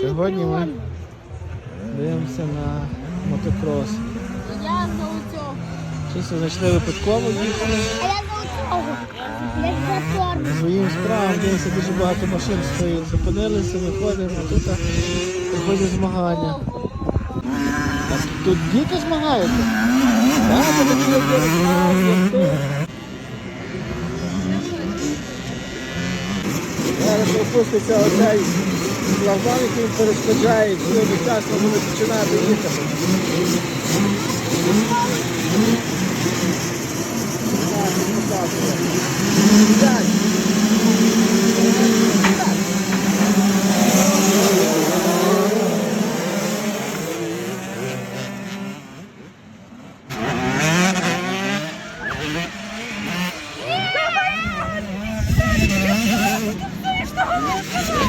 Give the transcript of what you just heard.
Сьогодні ми дивимося на мотокрос. Я за оцього. Чисто зайшли випадково їхали. А я за оцього. Я за форму. Своїм справам дивимося дуже багато машин стоїть. Зупинилися, виходимо, а тут а, проходять змагання. А тут діти змагаються. Так. Зараз опуститься оцей флагман, яким перешкоджає, коли одночасно вони починають їхати. Oh, my God.